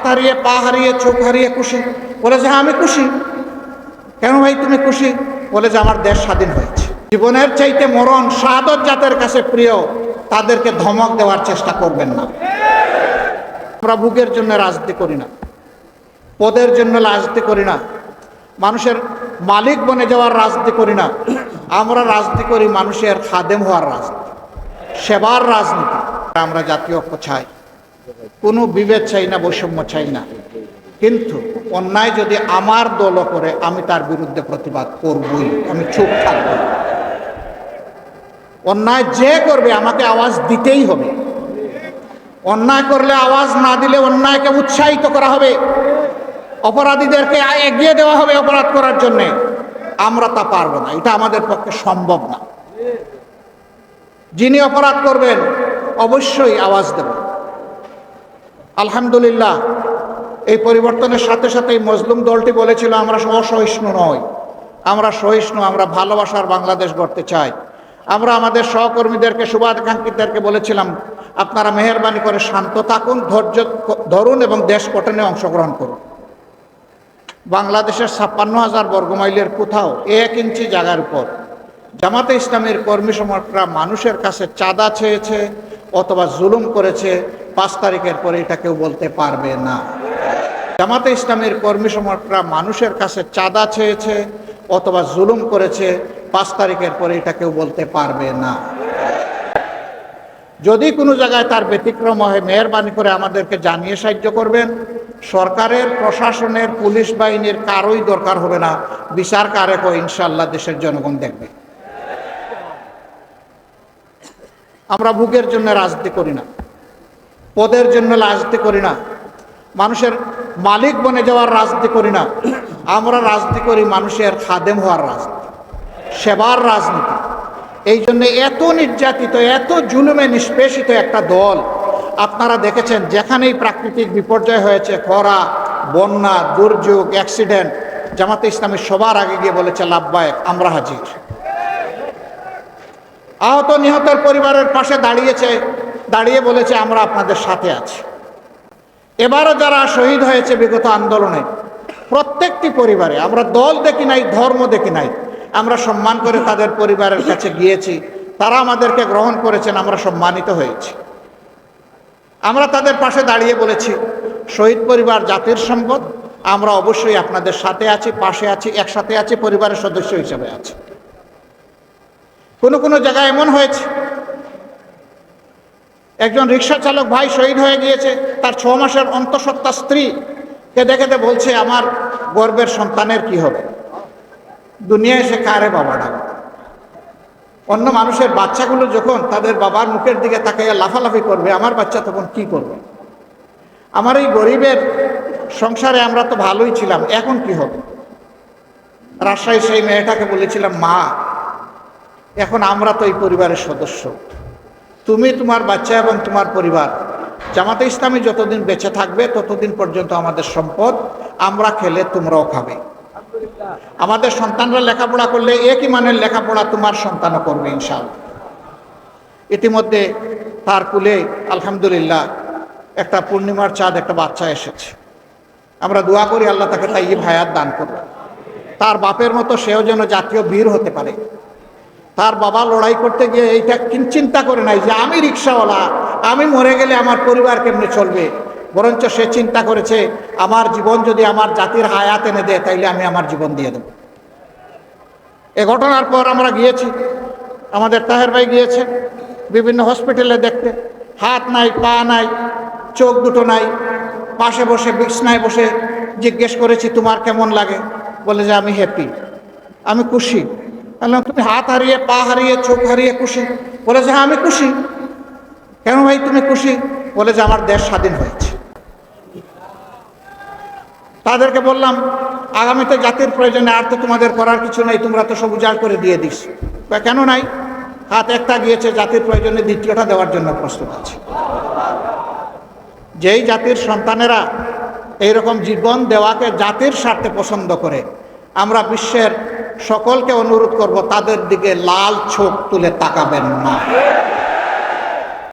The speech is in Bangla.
হাত হারিয়ে, পা হারিয়ে, চোখ হারিয়ে খুশি। বলে যে হ্যাঁ আমি খুশি। কেন ভাই তুমি খুশি? বলে যে, আমার দেশ স্বাধীন হয়েছে। জীবনের চাইতে মরণ শাহাদত জাতের কাছে প্রিয়, তাদেরকে ধমক দেওয়ার চেষ্টা করবেন না। আমরা বুকের জন্য রাজনীতি করি না। পদের জন্য রাজনীতি করি না। মানুষের মালিক বনে যাওয়ার রাজনীতি করি না। আমরা রাজনীতি করি মানুষের খাদেম হওয়ার রাজনীতি। সেবার রাজনীতি। আমরা জাতীয় ঐক্য চাই। কোনো বিভেদ চাই না, বৈষম্য চাই না। কিন্তু অন্যায় যদি আমার দলও করে, আমি তার বিরুদ্ধে প্রতিবাদ করবই। আমি চুপ থাকব অন্যায় যে করবে, আমাকে আওয়াজ দিতেই হবে। অন্যায় করলে আওয়াজ না দিলে অন্যায়কে উৎসাহিত করা হবে। অপরাধীদেরকে এগিয়ে দেওয়া হবে অপরাধ করার জন্যে। আমরা তা পারব না। এটা আমাদের পক্ষে সম্ভব না। যিনি অপরাধ করবেন, অবশ্যই আওয়াজ দেবেন আলহামদুলিল্লাহ, এই পরিবর্তনের সাথে সাথে এই মজলুম দলটি বলেছিল, আমরা অসহিষ্ণু নই। আমরা সহিষ্ণু, আমরা ভালোবাসার বাংলাদেশ গড়তে চাই। আমরা আমাদের সহকর্মীদেরকে, শুভাকাঙ্ক্ষীদেরকে বলেছিলাম, আপনারা মেহরবানি করে শান্ত থাকুন, ধৈর্য ধরুন এবং দেশ গঠনে অংশগ্রহণ করুন। বাংলাদেশের ছাপ্পান্ন হাজার বর্গমাইলের কোথাও এক ইঞ্চি জায়গার উপর জামাতে ইসলামের কর্মী সমর্থকরা মানুষের কাছে চাঁদা চেয়েছে অথবা জুলুম করেছে, পাঁচ তারিখের পরে এটা কেউ বলতে পারবে না। জামাতে ইসলামের কর্মী সমর্থকরা মানুষের কাছে চাঁদা চেয়েছে অথবা জুলুম করেছে, পাঁচ তারিখের পরে এটা কেউ বলতে পারবে না। যদি কোনো জায়গায় তার ব্যতিক্রম হয়, মেহরবানি করে আমাদেরকে জানিয়ে সাহায্য করবেন। সরকারের, প্রশাসনের, পুলিশ বাহিনীর কারোই দরকার হবে না। বিচার কারেক ইনশাল্লাহ দেশের জনগণ দেখবে। আমরা বুকের জন্য রাজনীতি করি না, পদের জন্য রাজনীতি করি না, মানুষের মালিক বনে যাওয়ার রাজনীতি করি না, আমরা রাজনীতি করি মানুষের খাদেম হওয়ার রাজনীতি, সেবার রাজনীতি। এই জন্য এত নির্যাতিত, এত জুলুমে নিষ্পেষিত একটা দল, আপনারা দেখেছেন যেখানেই প্রাকৃতিক বিপর্যয় হয়েছে, খরা, বন্যা, দুর্যোগ, অ্যাক্সিডেন্ট, জামাতে ইসলামী সবার আগে গিয়ে বলেছে, লাভবায়ক, আমরা হাজির। আহত নিহতের পরিবারের পাশে দাঁড়িয়েছে, দাঁড়িয়ে বলেছে, আমরা আপনাদের সাথে আছি। এবারও যারা শহীদ হয়েছে বিগত আন্দোলনে, প্রত্যেকটি পরিবারে, আমরা দল দেখি নাই, ধর্ম দেখি নাই, আমরা সম্মান করে তাদের পরিবারের কাছে গিয়েছি, তারা আমাদেরকে গ্রহণ করেছেন, আমরা সম্মানিত হয়েছি। আমরা তাদের পাশে দাঁড়িয়ে বলেছি, শহীদ পরিবার জাতির সম্পদ, আমরা অবশ্যই আপনাদের সাথে আছি, পাশে আছি, একসাথে আছি, পরিবারের সদস্য হিসেবে আছি। কোনো কোনো জায়গায় এমন হয়েছে। একজন রিক্সা চালক ভাই শহীদ হয়ে গিয়েছে, তার ছ মাসের অন্তঃসত্ত্বা স্ত্রী কে দেখেতে বলছে, আমার গর্বের সন্তানের কি হবে? দুনিয়ায় সে কারে বাবা ডাক? অন্য মানুষের বাচ্চাগুলো যখন তাদের বাবার মুখের দিকে তাকাইয়া লাফালাফি করবে, আমার বাচ্চা তখন কি করবে? আমার এই গরিবের সংসারে আমরা তো ভালোই ছিলাম, এখন কি হবে? রাজশাহী সেই মেয়েটাকে বলেছিলাম, মা এখন আমরা তো এই পরিবারের সদস্য। তুমি, তোমার বাচ্চা এবং তোমার পরিবার, জামাতে ইসলামী যতদিন বেঁচে থাকবে, ততদিন পর্যন্ত আমাদের সম্পদ আমরা খেলে তোমরাও খাবে। আমাদের সন্তানরা লেখাপড়া করলে একই মানের লেখাপড়া তোমার সন্তানও করবে ইনশাআল্লাহ। ইতিমধ্যে তার কুলে আলহামদুলিল্লাহ একটা পূর্ণিমার চাঁদ, একটা বাচ্চা এসেছে। আমরা দোয়া করি আল্লাহ তাকে তাই ভায়াত দান করবে তার বাপের মতো সেও যেন জাতীয় বীর হতে পারে। তার বাবা লড়াই করতে গিয়ে এইটা চিন্তা করে নাই যে আমি রিক্সাওয়ালা, আমি মরে গেলে আমার পরিবার কেমনে চলবে? বরঞ্চ সে চিন্তা করেছে, আমার জীবন যদি আমার জাতির হায়াত এনে দেয়, তাইলে আমি আমার জীবন দিয়ে দেব। এ ঘটনার পর আমরা গিয়েছি, আমাদের তাহের ভাই গিয়েছে, বিভিন্ন হসপিটালে দেখতে। হাত নাই, পা নাই, চোখ দুটো নাই, পাশে বসে, বিছনায় বসে জিজ্ঞেস করেছি, তোমার কেমন লাগে? বলে যে, আমি হ্যাপি আমি খুশি। বললাম তুমি হাত হারিয়ে, পা হারিয়ে, চোখ হারিয়ে খুশি। বলে যে হ্যাঁ আমি খুশি। কেন ভাই, তুমি খুশি? বলে যে, আমার দেশ স্বাধীন হয়েছে। তাদেরকে বললাম, আগামীতে জাতির প্রয়োজনে আর তো তোমাদের করার কিছু নেই, তোমরা তো সব উজাড় করে দিয়ে দিস। কেন নাই? হাত একটা গিয়েছে, জাতির প্রয়োজনে দ্বিতীয়টা দেওয়ার জন্য প্রস্তুত আছে। যেই জাতির সন্তানেরা এইরকম জীবন দেওয়াকে জাতির স্বার্থে পছন্দ করে, আমরা বিশ্বের সকলকে অনুরোধ করব তাদের দিকে লাল ছোপ তুলে তাকাবেন না।